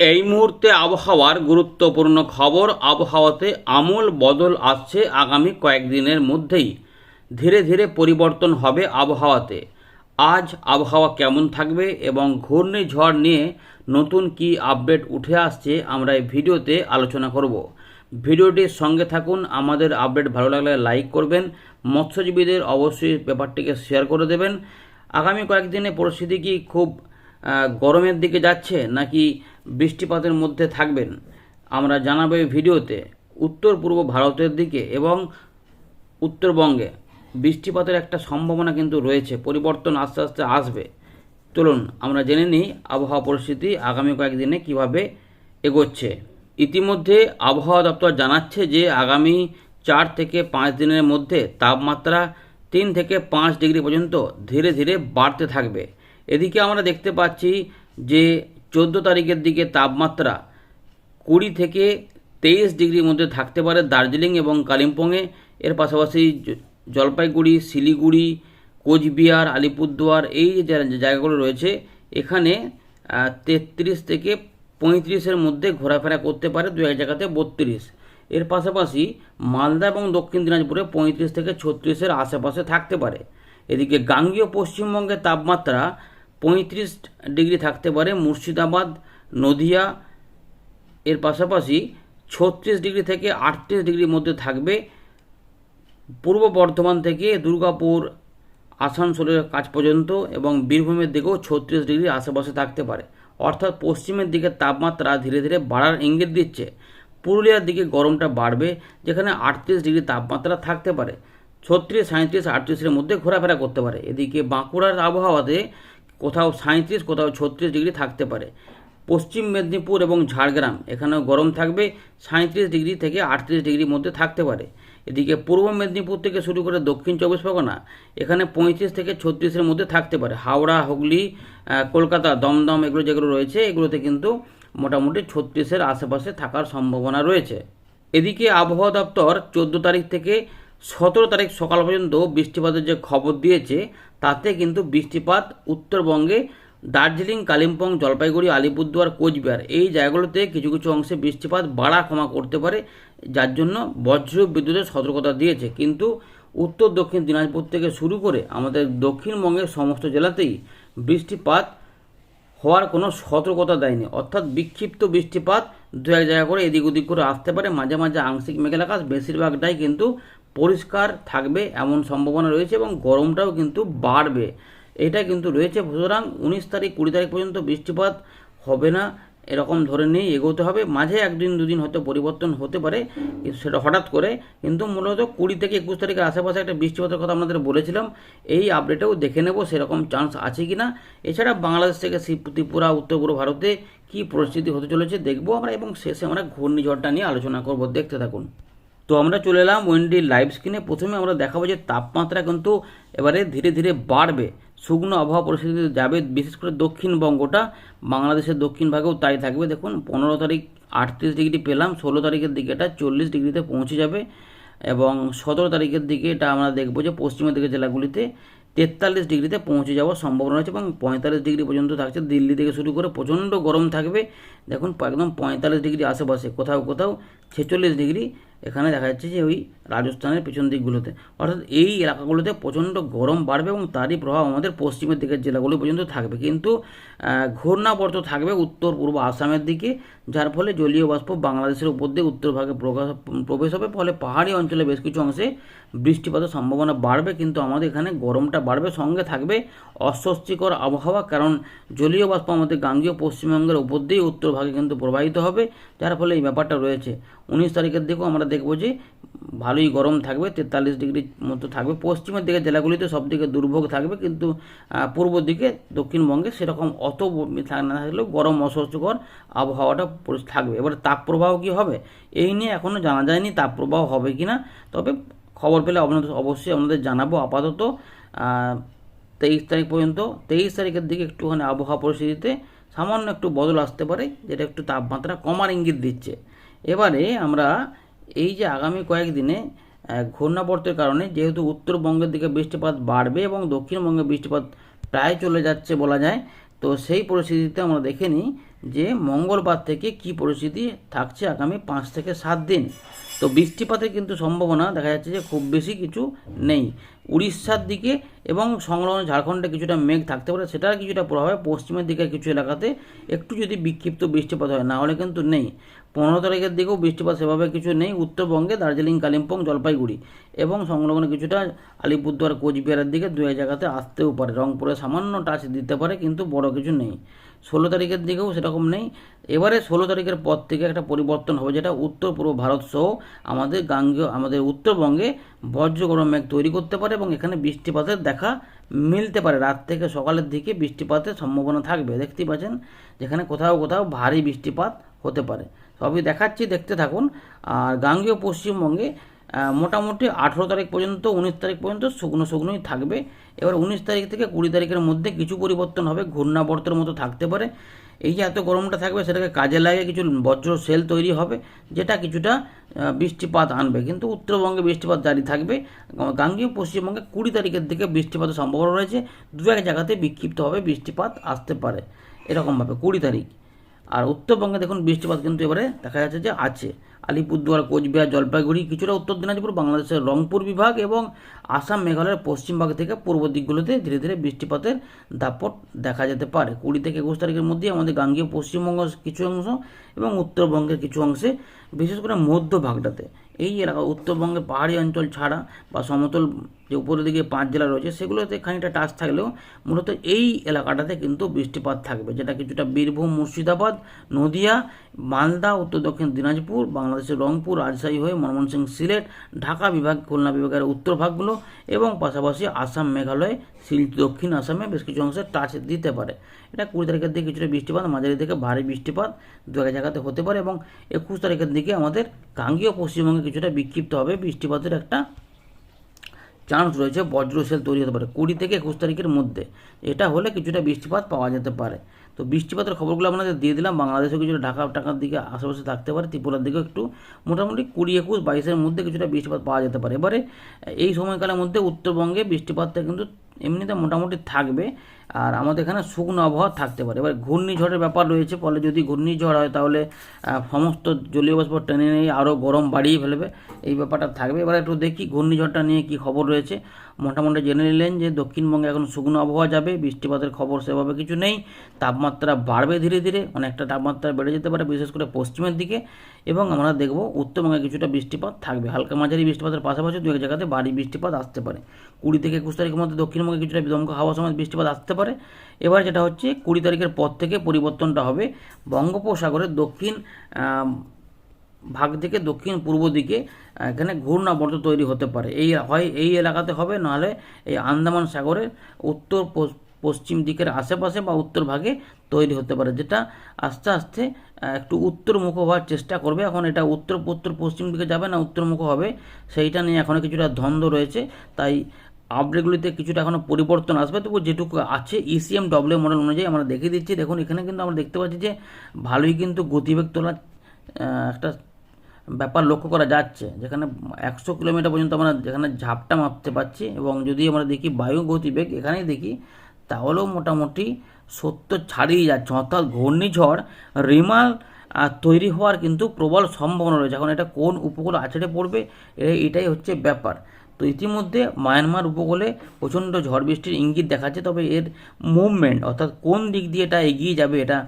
এই মুহূর্তে আবহাওয়ার গুরুত্বপূর্ণ খবর, আবহাওয়াতে আমূল বদল আসছে আগামী কয়েকদিনের মধ্যেই। ধীরে ধীরে পরিবর্তন হবে আবহাওয়াতে। আজ আবহাওয়া কেমন থাকবে এবং ঘূর্ণিঝড় নিয়ে নতুন কি আপডেট উঠে আসছে আমরা এই ভিডিওতে আলোচনা করব। ভিডিওটির সঙ্গে থাকুন, আমাদের আপডেট ভালো লাগলে লাইক করবেন, মৎস্যজীবীদের অবশ্যই পেপারটিকে শেয়ার করে দেবেন। আগামী কয়েকদিনে পরিস্থিতি কি খুব গরমের দিকে যাচ্ছে নাকি বৃষ্টিপাতের মধ্যে থাকবেন? আমরা জানাব এই ভিডিওতে উত্তর পূর্ব ভারতের দিকে এবং উত্তরবঙ্গে বৃষ্টিপাতের একটা সম্ভাবনা কিন্তু রয়েছে, পরিবর্তন আস্তে আস্তে আসবে। চলুন, আমরা জেনে নিই আবহাওয়া পরিস্থিতি আগামী কয়েকদিনে কীভাবে এগোচ্ছে। ইতিমধ্যে আবহাওয়া দপ্তর জানাচ্ছে যে আগামী চার থেকে পাঁচ দিনের মধ্যে তাপমাত্রা তিন থেকে পাঁচ ডিগ্রি পর্যন্ত ধীরে ধীরে বাড়তে থাকবে। এদিকে আমরা দেখতে পাচ্ছি যে চোদ্দ তারিখের দিকে তাপমাত্রা কুড়ি থেকে তেইশ ডিগ্রির মধ্যে থাকতে পারে দার্জিলিং এবং কালিম্পংয়ে। এর পাশাপাশি জলপাইগুড়ি, শিলিগুড়ি, কোচবিহার, আলিপুরদুয়ার এই যে জায়গাগুলো রয়েছে, এখানে তেত্রিশ থেকে পঁয়ত্রিশের মধ্যে ঘোরাফেরা করতে পারে দু এক জায়গাতে বত্রিশ। এর পাশাপাশি মালদা এবং দক্ষিণ দিনাজপুরে পঁয়ত্রিশ থেকে ছত্রিশের আশেপাশে থাকতে পারে। এদিকে গাঙ্গীয় পশ্চিমবঙ্গের তাপমাত্রা পঁয়ত্রিশ ডিগ্রি থাকতে পারে মুর্শিদাবাদ, নদিয়া, এর পাশাপাশি ছত্রিশ ডিগ্রি থেকে আটত্রিশ ডিগ্রির মধ্যে থাকবে পূর্ব বর্ধমান থেকে দুর্গাপুর, আসানসোলের কাজ পর্যন্ত এবং বীরভূমের দিকেও ছত্রিশ ডিগ্রির আশেপাশে থাকতে পারে। অর্থাৎ পশ্চিমের দিকে তাপমাত্রা ধীরে ধীরে বাড়ার ইঙ্গিত দিচ্ছে। পুরুলিয়ার দিকে গরমটা বাড়বে, যেখানে আটত্রিশ ডিগ্রি তাপমাত্রা থাকতে পারে। ছত্রিশ সাঁত্রিশ আটত্রিশের মধ্যে ঘোরাফেরা করতে পারে। এদিকে বাঁকুড়ার আবহাওয়াতে কোথাও সাঁত্রিশ কোথাও ছত্রিশ ডিগ্রি থাকতে পারে। পশ্চিম মেদিনীপুর এবং ঝাড়গ্রাম, এখানেও গরম থাকবে সাঁত্রিশ ডিগ্রি থেকে আটত্রিশ ডিগ্রির মধ্যে থাকতে পারে। এদিকে পূর্ব মেদিনীপুর থেকে শুরু করে দক্ষিণ চব্বিশ পরগনা, এখানে পঁয়ত্রিশ থেকে ছত্রিশের মধ্যে থাকতে পারে। হাওড়া, হুগলি কলকাতা, দমদম এগুলো যেগুলো রয়েছে, এগুলোতে কিন্তু মোটামুটি ছত্রিশের আশেপাশে থাকার সম্ভাবনা রয়েছে। এদিকে আবহাওয়া দপ্তর চোদ্দ তারিখ থেকে সতেরো তারিখ সকাল পর্যন্ত বৃষ্টিপাতের যে খবর দিয়েছে তাতে কিন্তু বৃষ্টিপাত উত্তরবঙ্গে দার্জিলিং, কালিম্পং, জলপাইগুড়ি, আলিপুরদুয়ার, কোচবিহার এই জায়গাগুলোতে কিছু কিছু অংশে বৃষ্টিপাত বাড়া ক্ষমা করতে পারে, যার জন্য বজ্র বিদ্যুতের সতর্কতা দিয়েছে। কিন্তু উত্তর, দক্ষিণ দিনাজপুর থেকে শুরু করে আমাদের দক্ষিণবঙ্গের সমস্ত জেলাতেই বৃষ্টিপাত হওয়ার কোনো সতর্কতা দেয়নি। অর্থাৎ বিক্ষিপ্ত বৃষ্টিপাত দু এক জায়গা করে এদিক ওদিক করে আসতে পারে। মাঝে মাঝে আংশিক আকাশ, বেশিরভাগটাই কিন্তু পরিষ্কার থাকবে এমন সম্ভাবনা রয়েছে এবং গরমটাও কিন্তু বাড়বে। এটা কিন্তু রয়েছে। সুতরাং উনিশ তারিখ, কুড়ি তারিখ পর্যন্ত বৃষ্টিপাত হবে না, এরকম ধরে নিয়ে এগোতে হবে। মাঝে একদিন, দুদিন হয়তো পরিবর্তন হতে পারে সেটা হঠাৎ করে। কিন্তু মূলত কুড়ি থেকে একুশ তারিখের আশেপাশে একটা বৃষ্টিপাতের কথা আপনাদের বলেছিলাম, এই আপডেটেও দেখে নেব সেরকম চান্স আছে কি না এছাড়া বাংলাদেশ থেকে ত্রিপুরা, উত্তর পূর্ব ভারতে কী পরিস্থিতি হতে চলেছে দেখব আমরা এবং শেষে আমরা ঘূর্ণিঝড়টা নিয়ে আলোচনা করব। দেখতে থাকুন। তো আমরা চলে এলাম ওয়েন্ডি লাইভ স্ক্রিনে প্রথমে আমরা দেখাবো যে তাপমাত্রা কিন্তু এবারে ধীরে ধীরে বাড়বে। শুকনো আবহাওয়া পরিস্থিতিতে যাবে, বিশেষ করে দক্ষিণবঙ্গটা। বাংলাদেশের দক্ষিণ ভাগেও তাই থাকবে। দেখুন, পনেরো তারিখ আটত্রিশ ডিগ্রি পেলাম, ষোলো তারিখের দিকে এটা চল্লিশ ডিগ্রিতে পৌঁছে যাবে। এবং সতেরো তারিখের দিকে এটা আমরা দেখব যে পশ্চিমের দিকে জেলাগুলিতে তেতাল্লিশ ডিগ্রিতে পৌঁছে যাওয়ার সম্ভাবনা রয়েছে এবং পঁয়তাল্লিশ ডিগ্রি পর্যন্ত থাকছে। দিল্লি থেকে শুরু করে প্রচণ্ড গরম থাকবে। দেখুন, একদম পঁয়তাল্লিশ ডিগ্রি আশেপাশে, কোথাও কোথাও ছেচল্লিশ ডিগ্রি এখানে দেখা যাচ্ছে যে ওই রাজস্থানের পেছন দিকগুলোতে। অর্থাৎ এই এলাকাগুলোতে প্রচণ্ড গরম বাড়বে এবং তারই প্রভাব আমাদের পশ্চিমের দিকের জেলাগুলো পর্যন্ত থাকবে। কিন্তু ঘূর্ণাবর্ত থাকবে উত্তর, পূর্ব আসামের দিকে, যার ফলে জলীয় বাষ্প বাংলাদেশের উপর দিয়ে উত্তর ভাগে প্রকাশ- প্রবেশ হবে। ফলে পাহাড়ি অঞ্চলে বেশ কিছু অংশে বৃষ্টিপাতের সম্ভাবনা বাড়বে। কিন্তু আমাদের এখানে গরমটা বাড়বে, সঙ্গে থাকবে অস্বস্তিকর আবহাওয়া। কারণ, জলীয় বাষ্প আমাদের গাঙ্গীয় পশ্চিমবঙ্গের উপর দিয়ে উত্তর ভাগে কিন্তু প্রবাহিত হবে, যার ফলে এই ব্যাপারটা রয়েছে। উনিশ তারিখের দিকেও আমরা দেখব যে ভালোই গরম থাকবে, তেতাল্লিশ ডিগ্রির মতো থাকবে। পশ্চিমের দিকে জেলাগুলিতে সব দিকে দুর্ভোগ থাকবে, কিন্তু পূর্ব দিকে দক্ষিণবঙ্গে সেরকম অত না থাকলেও গরম অস্বস্তিকর আবহাওয়াটা থাকবে। এবার তাপপ্রবাহ কি হবে? এই নিয়ে এখনও জানা যায়নি তাপপ্রবাহ হবে কি না তবে খবর পেলে আপনাদের অবশ্যই আপনাদের জানাব আপাতত। তেইশ তারিখ পর্যন্ত, তেইশ তারিখের দিকে একটুখানি আবহাওয়া পরিস্থিতিতে সামান্য একটু বদল আসতে পারে, যেটা একটু তাপমাত্রা কমার ইঙ্গিত দিচ্ছে। এবারে আমরা এই যে আগামী কয়েকদিনে ঘূর্ণাবর্তের কারণে যেহেতু উত্তরবঙ্গের দিকে বৃষ্টিপাত বাড়বে এবং দক্ষিণবঙ্গে বৃষ্টিপাত প্রায় চলে যাচ্ছে বলা যায়, তো সেই পরিস্থিতিতে আমরা দেখে নিই যে মঙ্গলবার থেকে কি পরিস্থিতি থাকছে আগামী পাঁচ থেকে সাত দিন। তো বৃষ্টিপাতের কিন্তু সম্ভাবনা দেখা যাচ্ছে যে খুব বেশি কিছু নেই। উড়িষ্যার দিকে এবং সংলগ্ন ঝাড়খণ্ডে কিছুটা মেঘ থাকতে পারে, সেটার কিছুটা প্রভাব হয় পশ্চিমের দিকে কিছু এলাকাতে একটু যদি বিক্ষিপ্ত বৃষ্টিপাত হয় না হলে কিন্তু নেই। পনেরো তারিখের দিকেও বৃষ্টিপাত সেভাবে কিছু নেই। উত্তরবঙ্গে দার্জিলিং, কালিম্পং, জলপাইগুড়ি এবং সংলগ্ন কিছুটা আলিপুরদুয়ার, কোচবিহারের দিকে দু এক জায়গাতে আসতেও পারে। রংপুরে সামান্য টাচ দিতে পারে, কিন্তু বড় কিছু নেই। ষোলো তারিখের দিকেও সেরকম নেই। এবারে ষোলো তারিখের পর থেকে একটা পরিবর্তন হবে, যেটা উত্তর পূর্ব ভারত সহ আমাদের গাঙ্গেয়, আমাদের উত্তরবঙ্গে বজ্র গরম মেঘ তৈরি করতে পারে এবং এখানে বৃষ্টিপাতের দেখা মিলতে পারে। রাত থেকে সকালের দিকে বৃষ্টিপাতের সম্ভাবনা থাকবে। দেখতেই পাচ্ছেন, যেখানে কোথাও কোথাও ভারী বৃষ্টিপাত হতে পারে। সবই দেখাচ্ছি, দেখতে থাকুন। আর গাঙ্গেয় পশ্চিমবঙ্গে মোটামুটি আঠেরো তারিখ পর্যন্ত, উনিশ তারিখ পর্যন্ত শুকনো শুকনোই থাকবে। এবার উনিশ তারিখ থেকে কুড়ি তারিখের মধ্যে কিছু পরিবর্তন হবে, ঘূর্ণাবর্তের মতো থাকতে পারে। এই যে এত গরমটা থাকবে, সেটাকে কাজে লাগিয়ে কিছু বজ্র সেল তৈরি হবে, যেটা কিছুটা বৃষ্টিপাত আনবে। কিন্তু উত্তরবঙ্গে বৃষ্টিপাত জারি থাকবে। গাঙ্গীয় পশ্চিমবঙ্গে কুড়ি তারিখের দিকে বৃষ্টিপাতের সম্ভাবনা রয়েছে। দু এক জায়গাতে বিক্ষিপ্তভাবে বৃষ্টিপাত আসতে পারে, এরকমভাবে কুড়ি তারিখ। আর উত্তরবঙ্গে দেখুন, বৃষ্টিপাত কিন্তু এবারে দেখা যাচ্ছে যে আছে। আলিপুরদুয়ার, কোচবিহার, জলপাইগুড়ি, কিছুটা উত্তর দিনাজপুর, বাংলাদেশের রংপুর বিভাগ এবং আসাম, মেঘালয়ের পশ্চিম ভাগ থেকে পূর্ব দিকগুলোতে ধীরে ধীরে বৃষ্টিপাতের দাপট দেখা যেতে পারে। কুড়ি থেকে একুশ তারিখের মধ্যে আমাদের গাঙ্গীয় পশ্চিমবঙ্গ কিছু অংশ এবং উত্তরবঙ্গের কিছু অংশে, বিশেষ করে মধ্য ভাগটাতে এই এলাকা, উত্তরবঙ্গের পাহাড়ি অঞ্চল ছাড়া বা সমতল যে উপরের দিকে পাঁচ জেলা রয়েছে, সেগুলোতে খানিকটা টাচ থাকলেও মূলত এই এলাকাটাতে কিন্তু বৃষ্টিপাত থাকবে। যেটা কিছুটা বীরভূম, মুর্শিদাবাদ, নদিয়া, মালদা, উত্তর দক্ষিণ দিনাজপুর, বাংলাদেশের রংপুর, রাজশাহী হয়ে ময়মনসিংহ, সিলেট, ঢাকা বিভাগ, খুলনা বিভাগের উত্তর ভাগগুলো এবং পাশাপাশি আসাম, মেঘালয়, সিল দক্ষিণ আসামে বেশ কিছু অংশে টাচ দিতে পারে। এটা কুড়ি তারিখের দিকে কিছুটা বৃষ্টিপাত, মাঝারি থেকে ভারী বৃষ্টিপাত দু এক জায়গাতে হতে পারে এবং একুশ তারিখের দিকে আমাদের গাঙ্গীয় পশ্চিমবঙ্গে কিছুটা বিক্ষিপ্ত হবে বৃষ্টিপাতের একটা চান্স রয়েছে বজ্রশেল তৈরি হতে পারে। কুড়ি থেকে একুশ তারিখের মধ্যে। এটা হলে কিছুটা বৃষ্টিপাত পাওয়া যেতে পারে। তো বৃষ্টিপাতের খবরগুলো আপনাদের দিয়ে দিলাম, বাংলাদেশেও কিছুটা ঢাকা টাকার দিকে আশেপাশে থাকতে পারে, ত্রিপুরার দিকেও একটু মোটামুটি কুড়ি, একুশ, বাইশের মধ্যে কিছুটা বৃষ্টিপাত পাওয়া যেতে পারে। এবারে এই সময়কালের মধ্যে উত্তরবঙ্গে বৃষ্টিপাতটা কিন্তু এমনিতে মোটামুটি থাকবে। আর আমাদের এখানে শুকনো আবহাওয়া থাকতে পারে। এবার ঘূর্ণিঝড়ের ব্যাপার রয়েছে, ফলে যদি ঘূর্ণিঝড় হয় তাহলে সমস্ত জলীয় বাষ্প টেনে নিয়ে আরও গরম বাড়িয়ে ফেলবে। এই ব্যাপারটা থাকবে। এবার একটু দেখি ঘূর্ণিঝড়টা নিয়ে কি খবর রয়েছে। মোটামুটি জেনে নিলেন যে দক্ষিণবঙ্গে এখন শুকনো আবহাওয়া যাবে, বৃষ্টিপাতের খবর সেভাবে কিছু নেই, তাপমাত্রা বাড়বে ধীরে ধীরে, অনেকটা তাপমাত্রা বেড়ে যেতে পারে, বিশেষ করে পশ্চিমের দিকে, এবং আমরা দেখব উত্তরবঙ্গে কিছুটা বৃষ্টিপাত থাকবে। হালকা মাঝারি বৃষ্টিপাতের পাশাপাশি দু এক জায়গাতে ভারী বৃষ্টিপাত আসতে পারে। কুড়ি থেকে একুশ তারিখের মধ্যে দক্ষিণবঙ্গে কিছুটা দমকা হাওয়া সময় বৃষ্টিপাত আসতে পারে। এবার যেটা হচ্ছে, কুড়ি তারিখের পর থেকে পরিবর্তনটা হবে বঙ্গোপসাগরের দক্ষিণ ভাগ থেকে দক্ষিণ পূর্ব দিকে এখানে ঘূর্ণাবর্ত তৈরি হতে পারে। এই হয়, এই এলাকাতে হবে, নাহলে এই আন্দামান সাগরের উত্তর পশ্চিম দিকের আশেপাশে বা উত্তর ভাগে তৈরি হতে পারে, যেটা আস্তে আস্তে একটু উত্তরমুখ হওয়ার চেষ্টা করবে। এখন এটা উত্তর উত্তর পশ্চিম দিকে যাবে না, উত্তরমুখ হবে। সেইটা নিয়ে এখনও কিছুটা দ্বন্দ্ব রয়েছে। তাই আপডেটগুলিতে কিছুটা এখনও পরিবর্তন আসবে। তবু যেটুকু আছে ইসিএম ডব্লিউ মডেল অনুযায়ী আমরা দেখিয়ে দিচ্ছি। দেখুন, এখানে কিন্তু আমরা দেখতে পাচ্ছি যে ভালোই কিন্তু গতিবেগ তোলার একটা ব্যাপার লক্ষ্য করা যাচ্ছে। যেখানে একশো কিলোমিটার পর্যন্ত আমরা যেখানে ঝাপটা মাপতে পারছি এবং যদি আমরা দেখি বায়ু গতিবেগ এখানেই দেখি, তাহলেও মোটামুটি সত্য ছাড়িয়ে যাচ্ছে। অর্থাৎ ঘূর্ণিঝড়, রিমাল তৈরি হওয়ার কিন্তু প্রবল সম্ভাবনা রয়েছে। এখন এটা কোন উপকূল আছড়ে পড়বে এটাই হচ্ছে ব্যাপার। তো ইতিমধ্যে মায়ানমার উপকূলে প্রচণ্ড ঝড় বৃষ্টির ইঙ্গিত দেখাচ্ছে, তবে এর মুভমেন্ট অর্থাৎ কোন দিক দিয়ে এটা এগিয়ে যাবে, এটা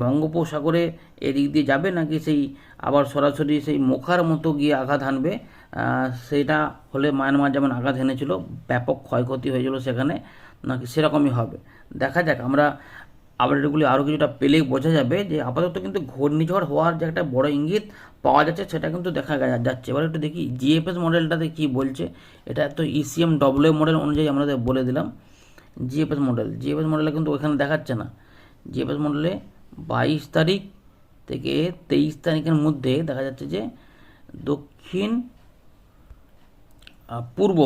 বঙ্গোপসাগরে এদিক দিয়ে যাবে নাকি সেই আবার সরাসরি সেই মুখার মতো গিয়ে আঘাত হানবে? সেটা হলে মায়ানমার যেমন আঘাত হেনেছিল, ব্যাপক ক্ষয়ক্ষতি হয়েছিল সেখানে, নাকি সেরকমই হবে? দেখা যাক, আমরা আপডেটগুলি আরও কিছুটা পেলেই বোঝা যাবে যে আপাতত কিন্তু ঘূর্ণিঝড় হওয়ার যে একটা বড় ইঙ্গিত পাওয়া যাচ্ছে, সেটা কিন্তু দেখা যাচ্ছে। এবার একটু দেখি জিএফএস মডেলটাতে কি বলছে? এটা তো ইসিএম ডব্লিউ মডেল অনুযায়ী আমরা বলে দিলাম। জিএফএস মডেল জিএফএস মডেলে কিন্তু ওখানে দেখাচ্ছে না। জিএফএস মডেলে বাইশ তারিখ থেকে তেইশ তারিখের মধ্যে দেখা যাচ্ছে যে দক্ষিণ পূর্ব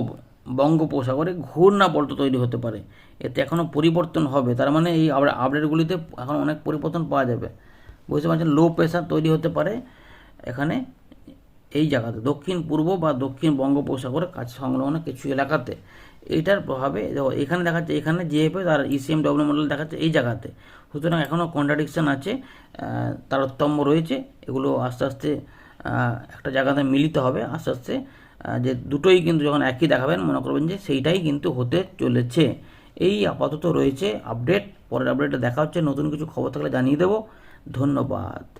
বঙ্গোপসাগরে ঘূর্ণাবর্ত তৈরি হতে পারে। এতে এখনও পরিবর্তন হবে। তার মানে এই আপডে- আপডেটগুলিতে এখন অনেক পরিবর্তন পাওয়া যাবে। বুঝতে পারছেন? লো প্রেশার তৈরি হতে পারে এখানে এই জায়গাতে। দক্ষিণ পূর্ব বা দক্ষিণ বঙ্গোপসাগরের কাছে সংলগ্ন কিছু এলাকাতে। এইটার প্রভাবে দেখো, এখানে দেখাচ্ছে, এখানে জিএফএস আর ইসিএম ডব্লিউ মডেল দেখাচ্ছে এই জায়গাতে। সুতরাং এখনও কন্ট্রাডিকশন আছে তারতম্য রয়েছে। এগুলো আস্তে আস্তে একটা জায়গাতে মিলিত হবে। আস্তে আস্তে যে দুটোই কিন্তু যখন একই দেখাবেন, মনে করবেন যে সেইটাই কিন্তু হতে চলেছে। এই আপাতত রয়েছে আপডেট। পরের আপডেটে দেখা হচ্ছে। নতুন কিছু খবর থাকলে জানিয়ে দেবো। ধন্যবাদ।